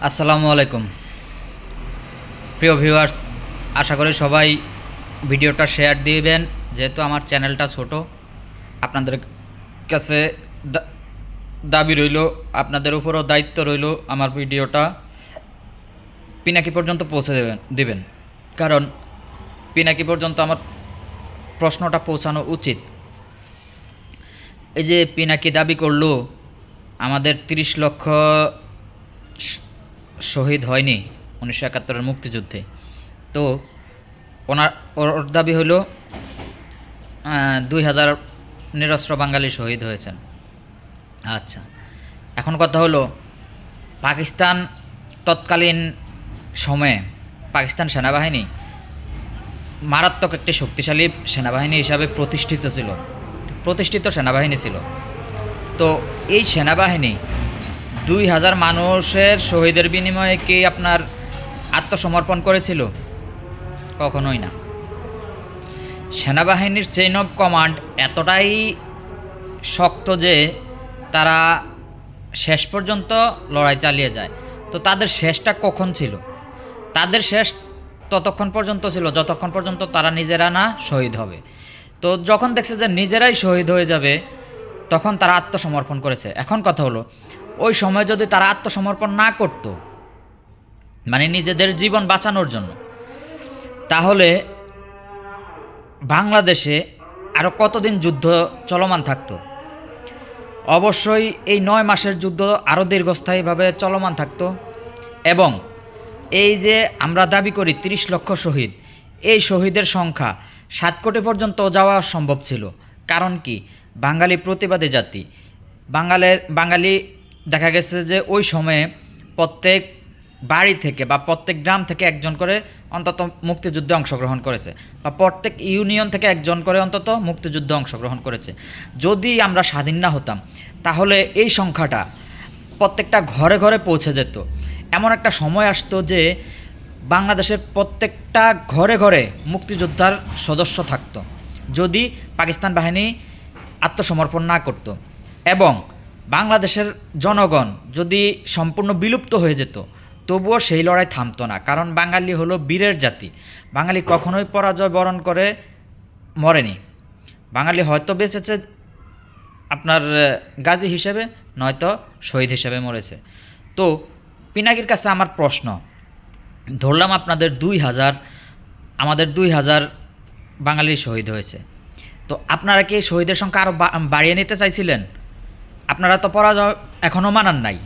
আসসালামু আলাইকুম। প্রিয় ভিউয়ার্স আশা করি সবাই ভিডিওটা শেয়ার দিবেন, যেহেতু আমার চ্যানেলটা ছোট। আপনাদের কাছে দাবি রইল, আপনাদের উপরও দায়িত্ব রইল আমার ভিডিওটা পিনাকি পর্যন্ত পৌঁছে দেবেন, দিবেন। কারণ পিনাকি পর্যন্ত আমার প্রশ্নটা পৌঁছানো উচিত। এই যে পিনাকি দাবি করল, আমাদের তিরিশ লক্ষ শ- শহীদ হয়নি উনিশশো একাত্তরের মুক্তিযুদ্ধে। তো ওনার, ওর দাবি হলো দুই হাজার নিরস্ত্র বাঙালি শহীদ হয়েছেন। আচ্ছা এখন কথা হলো, পাকিস্তান তৎকালীন সময়ে পাকিস্তান সেনাবাহিনী মারাত্মক একটি শক্তিশালী সেনাবাহিনী হিসাবে প্রতিষ্ঠিত ছিল। প্রতিষ্ঠিত সেনাবাহিনী ছিল। তো এই সেনাবাহিনী দুই হাজার মানুষের শহীদের বিনিময়ে কি আপনার আত্মসমর্পণ করেছিল? কখনোই না। সেনাবাহিনীর চেইন অফ কমান্ড এতটাই শক্ত যে তারা শেষ পর্যন্ত লড়াই চালিয়ে যায়। তো তাদের শেষটা কখন ছিল? তাদের শেষ ততক্ষণ পর্যন্ত ছিল, যতক্ষণ পর্যন্ত তারা নিজেরা না শহীদ হবে। তো যখন দেখছে যে নিজেরাই শহীদ হয়ে যাবে তখন তারা আত্মসমর্পণ করেছে। এখন কথা হলো, ওই সময় যদি তারা আত্মসমর্পণ না করত মানে নিজেদের জীবন বাঁচানোর জন্য, তাহলে বাংলাদেশে আরও কতদিন যুদ্ধ চলমান থাকতো? অবশ্যই এই নয় মাসের যুদ্ধ আরও দীর্ঘস্থায়ীভাবে চলমান থাকতো এবং এই যে আমরা দাবি করি তিরিশ লক্ষ শহীদ, এই শহীদের সংখ্যা সাত কোটি পর্যন্ত যাওয়া সম্ভব ছিল। কারণ কি? বাঙালি প্রতিবাদী জাতি। বাঙালের, বাঙালি দেখা গেছে যে ওই সময়ে প্রত্যেক বাড়ি থেকে বা প্রত্যেক গ্রাম থেকে একজন করে অন্তত মুক্তিযুদ্ধে অংশগ্রহণ করেছে বা প্রত্যেক ইউনিয়ন থেকে একজন করে অন্তত মুক্তিযুদ্ধে অংশগ্রহণ করেছে। যদি আমরা স্বাধীন না হতাম, তাহলে এই সংখ্যাটা প্রত্যেকটা ঘরে ঘরে পৌঁছে যেত। এমন একটা সময় আসতো যে বাংলাদেশের প্রত্যেকটা ঘরে ঘরে মুক্তিযোদ্ধার সদস্য থাকতো। যদি পাকিস্তান বাহিনী আত্মসমর্পণ না করত। এবং বাংলাদেশের জনগণ যদি সম্পূর্ণ বিলুপ্ত হয়ে যেত, তবুও সেই লড়াই থামতো না। কারণ বাঙালি হলো বীরের জাতি। বাঙালি কখনোই পরাজয় বরণ করে মরেনি। বাঙালি হয়তো বেঁচেছে আপনার গাজী হিসেবে, নয়তো শহীদ হিসেবে মরেছে। তো পিনাকির কাছে আমার প্রশ্ন, ধরলাম আপনাদের দুই হাজার, আমাদের দুই হাজার বাঙালি শহীদ হয়েছে। তো আপনারা কি শহীদের সংখ্যা আরও বাড়িয়ে নিতে চাইছিলেন? আপনারা তো পরাজয় এখনও মানান নাই।